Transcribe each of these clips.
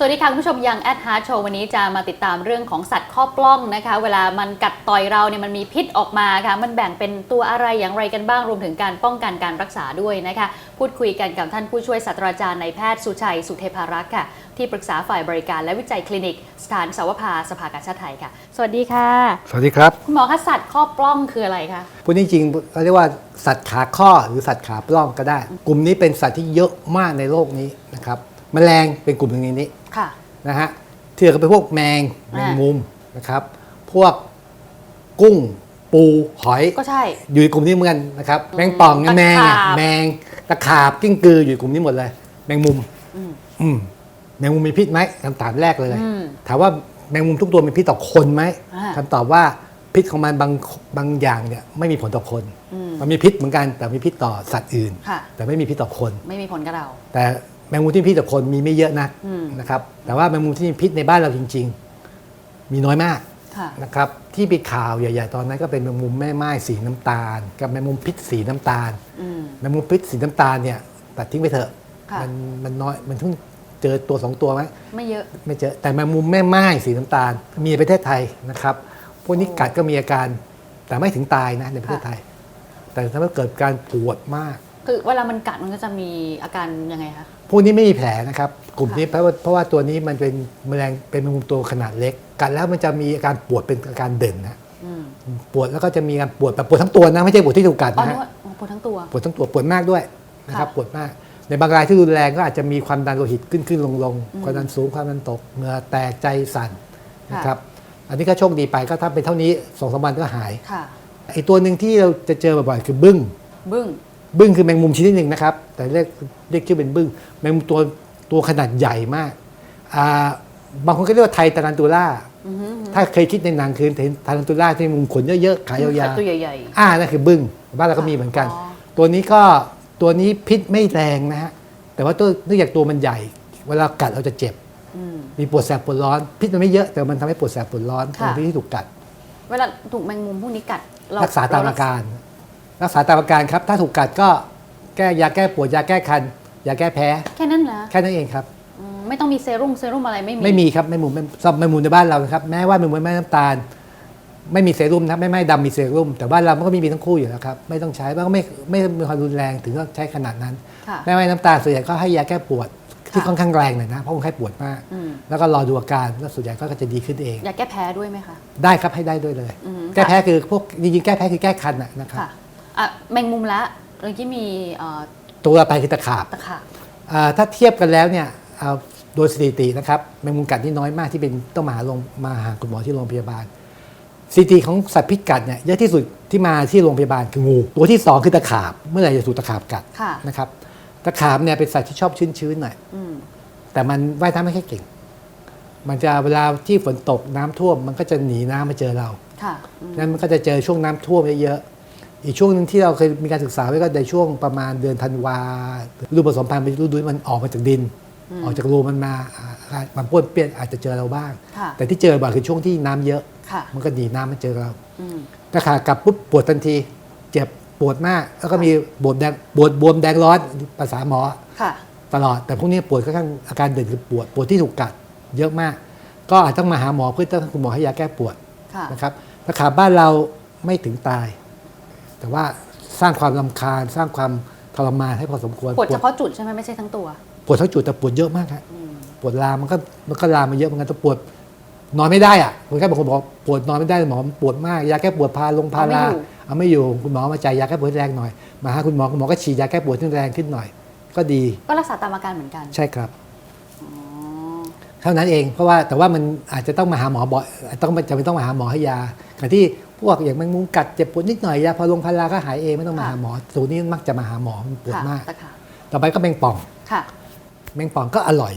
สวัสดีค่ะคุณผู้ชมยังแอดฮาร์ดโชว์วันนี้จะมาติดตามเรื่องของสัตว์ข้อปล้องนะคะ เวลามันกัดต่อยเราเนี่ยมันมีพิษออกมาค่ะ มันแบ่งเป็นตัวอะไรอย่างไรกันบ้างรวมถึงการป้องกันการรักษาด้วยนะคะ พูดคุยกันกับท่านผู้ช่วยศาสตราจารย์นายแพทย์สุชัยสุเทพารักษ์ค่ะ ที่ปรึกษาฝ่ายบริการและวิจัยคลินิก สถานสาวภาสภากาชาติไทยค่ะ สวัสดีค่ะสวัสดีครับคุณหมอคะสัตว์ข้อปล้องคืออะไรคะพูดจริงๆเขาเรียกว่าสัตว์ขาข้อหรือสัตว์ขาปล้องก็ได้ กลุ่มนี้เป็นสัตว์ที่เยอะมากในโลกนี้นะครับแมลงเป็นกลุ่มหนึ่งในนี้ ค่ะ นะฮะที่เหลือก็เป็นพวกแมงแมงมุมนะครับ พวกกุ้งปูหอย ก็ใช่ อยู่ในกลุ่มนี้เหมือนกันนะครับแมงป่องตะขาบแมงอะแมงตะขาบกิ้งกืออยู่ในกลุ่มนี้หมดเลย แมงมุมอืม อืมแมงมุมมีพิษไหมคำถามแรกเลยอืมถามว่าแมงมุมทุกตัวมีพิษต่อคนไหมอ่า คำตอบว่าพิษของมันบางบางอย่างเนี่ยไม่มีผลต่อคน อืม มันมีพิษเหมือนกันแต่มีพิษต่อสัตว์อื่น ค่ะ แต่ไม่มีพิษต่อคน ไม่มีผลกับเรา แต่ แมงมุมที่มีพิษต่อคนมีไม่เยอะนะอืมนะครับ แต่ว่าแมงมุมที่มีพิษในบ้านเราจริง ๆ มีน้อยมากค่ะนะครับที่เป็นข่าวใหญ่ ๆ ตอนนั้นก็เป็นแมงมุมแม่ไม้สีน้ำตาล กับแมงมุมพิษสีน้ำตาลอืมแมงมุมพิษสีน้ำตาลเนี่ยตัดทิ้งไปเถอะค่ะมันมันน้อยมันเพิ่งเจอตัวสองตัวไหมไม่เยอะไม่เจอแต่แมงมุมแม่ไม้สีน้ำตาล มีในประเทศไทยนะครับพวกนี้กัดก็มีอาการแต่ไม่ถึงตายนะในประเทศไทย แต่ถ้าเกิดการปวดมาก คือเวลามันกัดมันก็จะมีอาการยังไงคะ พวกนี้ไม่มีแผลนะครับ กลุ่มนี้เพราะว่าเพราะว่าตัวนี้มันเป็นแมลงเป็นแมงมุมตัวขนาดเล็ก กัดแล้วมันจะมีอาการปวดเป็นอาการเด่นนะอืมปวดแล้วก็จะมีการปวดแบบปวดทั้งตัวนะไม่ใช่ปวดที่ถูกกัดอ๋อนะนึกฮะว่าอ๋อปวดทั้งตัว ปวดทั้งตัวปวดมากด้วยนะครับค่ะ ปวดมาก ในบางรายที่รุนแรงก็อาจจะมีความดันโลหิตขึ้นขึ้นลงลงอืมความดันสูงความดันตกเหงื่อแตกใจสั่นค่ะนะครับอันนี้ก็โชคดีไปก็ถ้าเป็นเท่านี้สองสามวันก็หายค่ะ ไอ้ตัวหนึ่งที่เราจะเจอบ่อยๆคือบึ้ง บึ้ง บึ้งคือแมงมุมชนิดหนึ่งนะครับ แต่เรียกเรียกชื่อเป็นบึ้งแมงมุมตัวตัวขนาดใหญ่มากอ่าบางคนก็เรียกว่าไทยตารันตูล่าอือหือถ้าเคยคิดในหนังคือเห็นตารันตูล่าที่มุมขนเยอะๆขายาวตัวใหญ่ๆอ่านั่นคือบึ้งบ้านเราก็มีเหมือนกันอ๋อตัวนี้ก็ตัวนี้พิษไม่แรงนะฮะแต่ว่าตัวเนื่องจากตัวมันใหญ่ เวลากัดเราจะเจ็บๆอืมมีปวดแสบปวดร้อน พิษมันไม่เยอะแต่มันทำให้ปวดแสบปวดร้อนค่ะตรงที่ถูกกัด เวลาถูกแมงมุมพวกนี้กัดเรักษาตามอาการ รักษาตามอาการครับ ถ้าถูกกัดก็แก้ยาแก้ปวดยาแก้คันยาแก้แพ้ แค่นั้นเหรอแค่นั้นเองครับอืมไม่ต้องมีเซรุ่มเซรุ่มอะไรไม่มีไม่มีครับไม่หมุนไม่สำหรับไม่หมุนในบ้านเรานะครับแม้ว่าไม่หมุนไม่น้ำตาล ไม่มีเซรุ่มนะไม่ไม่ดำมีเซรุ่มแต่บ้านเรามันก็มีมีทั้งคู่อยู่แล้วครับไม่ต้องใช้มันก็ไม่ไม่มีความรุนแรงถึงต้องใช้ขนาดนั้น ค่ะ แม่ไม่น้ำตาลส่วนใหญ่ก็ให้ยาแก้ปวดที่ค่ะ ค่อนข้างแรงหน่อยนะเพราะคนไข้ปวดมาก อืมแล้วก็รอดูอาการแล้วส่วนใหญ่ก็จะดีขึ้นเองยาแก้แพ้ด้วยไหมคะ ได้ครับให้ได้ด้วยเลย อืม แก้แพ้คือพวกจริงๆแก้แพ้คือแก้คันนะนะครับ ค่ะ อะแมงมุมละเมื่อกี้มีเอ่อตัวต่อไปคือตะขาบตะขาบอ่าถ้าเทียบกันแล้วเนี่ยเอาโดยสถิตินะครับแมงมุมกัดที่น้อยมากที่เป็นต้องมาหาโรงมาหาคุณหมอที่โรงพยาบาลสถิติของสัตว์พิษกัดเนี่ยเยอะที่สุดที่มาที่โรงพยาบาลคืองู ตัวที่สองคือตะขาบ เมื่อไหร่จะถูกตะขาบกัดค่ะนะครับตะขาบเนี่ยเป็นสัตว์ที่ชอบชื้นๆหน่อย อืมแต่มันว่ายน้ำไม่ค่อยเก่ง มันจะเวลาที่ฝนตกน้ำท่วม มันก็จะหนีน้ำมาเจอเราค่ะอืมนั้นมันก็จะเจอช่วงน้ำท่วมเยอะๆ อีกช่วงหนึ่งที่เราเคยมีการศึกษาไว้ก็ในช่วงประมาณเดือนธันวาฤดูผสมพันธุ์เป็นฤดูที่มันออกมาจากดิน ออกจากรูมันมาอ่ามันป้วนเปี้ยนอาจจะเจอเราบ้างค่ะแต่ที่เจอบ่อยคือช่วงที่น้ำเยอะค่ะมันก็หนีน้ำมาเจอเราอืมถ้าขากลับปุ๊บปวดทันที เจ็บปวดมาก แล้วก็มีบวมแดงบวมบวมแดงร้อนภาษาหมอค่ะตลอดแต่พวกนี้ปวดค่อนข้างอาการเด่นคือปวดปวดที่ถูกกัดเยอะมาก ก็อาจต้องมาหาหมอเพื่อต้องคุณหมอให้ยาแก้ปวดค่ะนะครับตะขาบบ้านเราไม่ถึงตาย แต่ว่าสร้างความลำคาญ สร้างความทรมานให้พอสมควรปวดเฉพาะจุดใช่ไหมไม่ใช่ทั้งตัว ปวดทั้งจุดแต่ปวดเยอะมากครับอืมปวดลามมันก็มันก็ลามมาเยอะเหมือนกันแต่ปวดนอนไม่ได้อะคนแค่บางคนบอกปวดนอนไม่ได้หมอปวดมากยาแก้ปวดพาลงพาราเอาไม่อยู่คุณหมอมาจ่ายยาแก้ปวดแรงหน่อยมาหาคุณหมอคุณหมอก็ฉีดยาแก้ปวดที่แรงขึ้นหน่อย ก็ดีก็รักษาตามอาการเหมือนกัน ใช่ครับอ๋อเท่านั้นเองเพราะว่าแต่ว่ามันอาจจะต้องมาหาหมอบ่อยต้องจะไม่ต้องมาหาหมอให้ยาแต่ที่ พวกอย่างแมงมุมกัดเจ็บปวดนิดหน่อยยาพาลงพาราก็หายเองไม่ต้องมาหาหมอ สูตรนี้มักจะมาหาหมอมันปวดค่ะมากตะขาบต่อไปก็แมงป่องค่ะแมงป่องก็อร่อย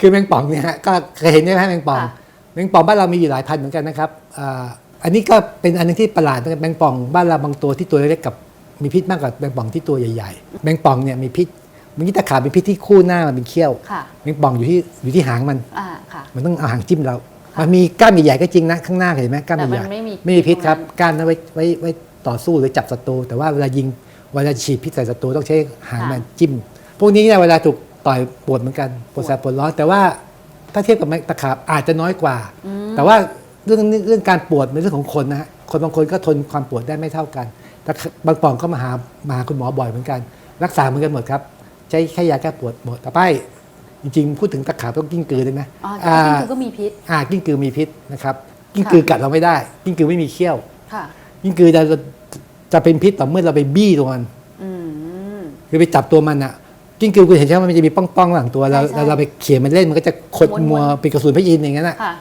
คือแมงป่องเนี่ยฮะก็เคยเห็นใช่ไหมแมงป่องค่ะแมงป่องบ้านเรามีอยู่หลายพันธุ์เหมือนกันนะครับอ่าอันนี้ก็เป็นอันหนึงที่ประหลาดนะครับแมงป่องบ้านเราบางตัวที่ตัวเล็กๆกับมีพิษมากกว่าแมงป่องที่ตัวใหญ่ๆแมงป่องเนี่ยมีพิษเมื่อกี้ตะขาบมีพิษที่คู่หน้ามันเป็นเขี้ยวค่ะแมงป่องอยู่ที่อยู่ที่หางมันอ่าค่ะมันต้องเอาหางจิ้มเรา มันมีกล้ามใหญ่ๆก็จริงนะข้างหน้าเห็นไหมกล้ามแต่ใหมัญ่นไม่มีๆไม่มีพิษครับตรงนั้นกล้ามนั้นไว้ไว้ไว้ต่อสู้หรือจับศัตรูแต่ว่าเวลายิงเวลาฉีดพิษใส่ศัตรูต้องใช้หางมันจิ้ม พวกนี้เนี่ยเวลาถูกต่อยปวดเหมือนกันปวดแสบปวดร้อนแต่ว่าถ้าเทียบกับแมงตะขาบอาจจะน้อยกว่า แต่ว่าเรื่องเรื่องการปวดเป็นเรื่องของคนนะฮะคนบางคนก็ทนความปวดได้ไม่เท่ากัน แต่บางปองก็มาหามาหาคุณหมอบ่อยเหมือนกัน รักษาเหมือนกันหมดครับ ใช้แค่ยาแก้ปวดหมดแต่ไป จริงๆ พูดถึงตะขาบต้องกิ้งกือด้วยนะอ๋ออ่าจริงๆคือก็มีพิษ อ่ากิ้งกือมีพิษนะครับ กิ้งกือกัดเราไม่ได้ กิ้งกือไม่มีเขี้ยว ค่ะ กิ้งกือจะจะเป็นพิษต่อเมื่อเราไปบี้ตัวมันอืม คือไปจับตัวมันอะกิ้งกือคุณเห็นใช่ไหมมันจะมีป้องๆหลังตัวเราใช่ใช่เราเราไปเขี่ยมันเล่นมันก็จะขดม้วนๆ มัวเป็นกระสุนพระอินทร์อย่างนั้นนะค่ะ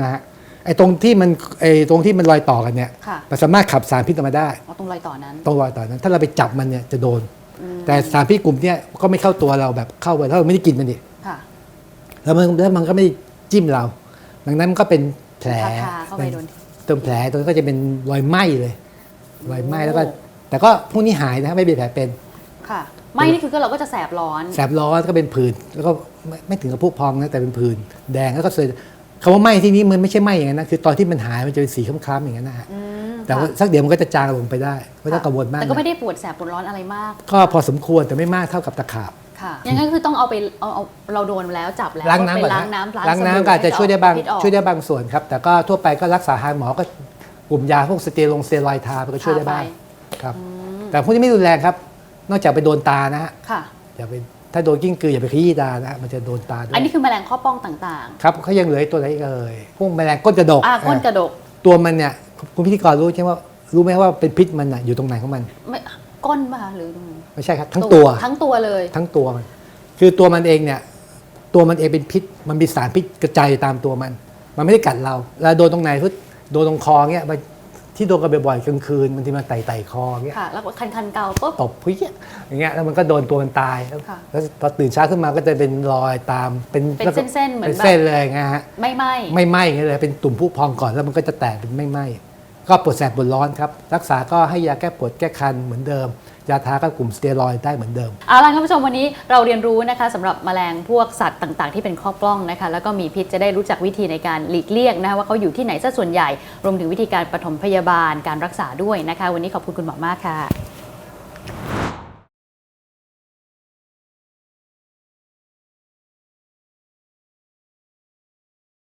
นะฮะไอ้ตรงที่มันไอ้ตรงที่มันรอยต่อกันเนี่ยค่ะ มันสามารถขับสารพิษออกมาได้ เอาตรงรอยต่อนั้นตรงรอยต่อนั้น ถ้าเราไปจับมันเนี่ยจะโดนอืม แต่สารพิษกลุ่มเนี้ยก็ไม่เข้าตัวเราแบบเข้าไปถ้าเราไม่ได้กินมันดิค่ะแล้วมันแล้วมันก็ไม่ได้จิ้มเรา ดังนั้นมันก็เป็นแผลทาๆเข้าไปโดนตรงแผลตรงนั้นก็จะเป็นรอยไหม้เลยรอยไหม้แล้วก็ แต่ก็พวกนี้หายนะไม่เป็นแผลเป็นค่ะไม่นี่คือก็เราก็จะแสบร้อน แสบร้อนก็เป็นผื่นแล้วก็ไม่ไม่ถึงกับพุพองนะแต่เป็นผื่นแดงแล้วก็เสยคำว่าไหม้ที่นี้มันไม่ใช่ไหม้อย่างนั้นนะคือตอนที่มันหายมันจะเป็นสีคล้ำๆอย่างนั้นนะฮะอืม แต่ว่าค่ะสักเดี๋ยวมันก็จะจางลงไปได้ไม่ต้องกังวลมากแต่ก็ไม่นะได้ปวดแสบปวดร้อนอะไรมาก ก็พอสมควรแต่ไม่มากเท่ากับตะขาบค่ะยังไงก็คือต้องเอาไปเอาเอาเราโดนแล้วจับแล้วล้างน้ำไปก่อนล้างนะน้ำล้างสบู่น้ำก็อาจจะช่วยได้บางพิษออกช่วยได้บางส่วนครับ แต่ก็ทั่วไปก็รักษาหาหมอก็กลุ่มยาพวกสเตียรองสเตียรอยด์ทาไปก็ช่วยได้บ้างทาครับ แต่พวกนี้ไม่รุนแรงครับ นอกจากไปโดนตานะฮะค่ะอย่าไปถ้าโดนกิ้งกืออย่าไปขยี้ตานะฮะมันจะโดนตาด้วอันยนี้คือแมลงข้อป้องต่างครับเขายังเหลืออีกตัวอะไรอีกเอ่ยพวกแมลงก้นกระดกๆอ่าก้นกระดก ตัวมันเนี่ย คุณพิธีกรรู้ใช่ไหมว่ารู้ไหมว่าเป็นพิษมันน่ะอยู่ตรงไหนของมัน ไม่ก้นป่ะคะหรือไม่ใช่ครับ ทั้งตัวทั้งตัวเลย ทั้งตัวมันคือตัวมันเองเนี่ย ตัวมันเองเป็นพิษ มันมีสารพิษกระจายอยู่ตามตัวมัน มันไม่ได้กัดเราแล้วโดนตรงไหนพุโดนตรงคอเงี้ยมันที่โดนกันบ่อยๆกลางคืนบางทีมันไต่ไต่ๆคอเงี้ยค่ะ แล้วก็คันคันๆเกาปุ๊บ ตบพุ้ยอย่างเงี้ยแล้วมันก็โดนตัวมันตายแล้วค่ะแล้วพอตื่นเช้าขึ้นมาก็จะเป็นรอยตามเป็นเป็นเส้นๆเหมือนเป็นแบบ เส้นเลยไงฮะ ไม่ไหม ไม่ไหม้อย่างเงี้ยเลยเป็นตุ่มพุพองก่อนแล้วมันก็จะแตกเป็นไม่ไหม้ ก็ปวดแสบปวดร้อนครับ รักษาก็ให้ยาแก้ปวดแก้คันเหมือนเดิม ยาทาก็กลุ่มสเตียรอยได้เหมือนเดิม เอาล่ะคุณผู้ชมวันนี้เราเรียนรู้นะคะสำหรับแมลงพวกสัตว์ต่างๆ ที่เป็นข้อกล้องนะคะ แล้วก็มีพิษจะได้รู้จักวิธีในการหลีกเลี่ยงนะคะว่าเขาอยู่ที่ไหนซะส่วนใหญ่ รวมถึงวิธีการปฐมพยาบาลการรักษาด้วยนะคะ วันนี้ขอบคุณคุณหมอมากค่ะ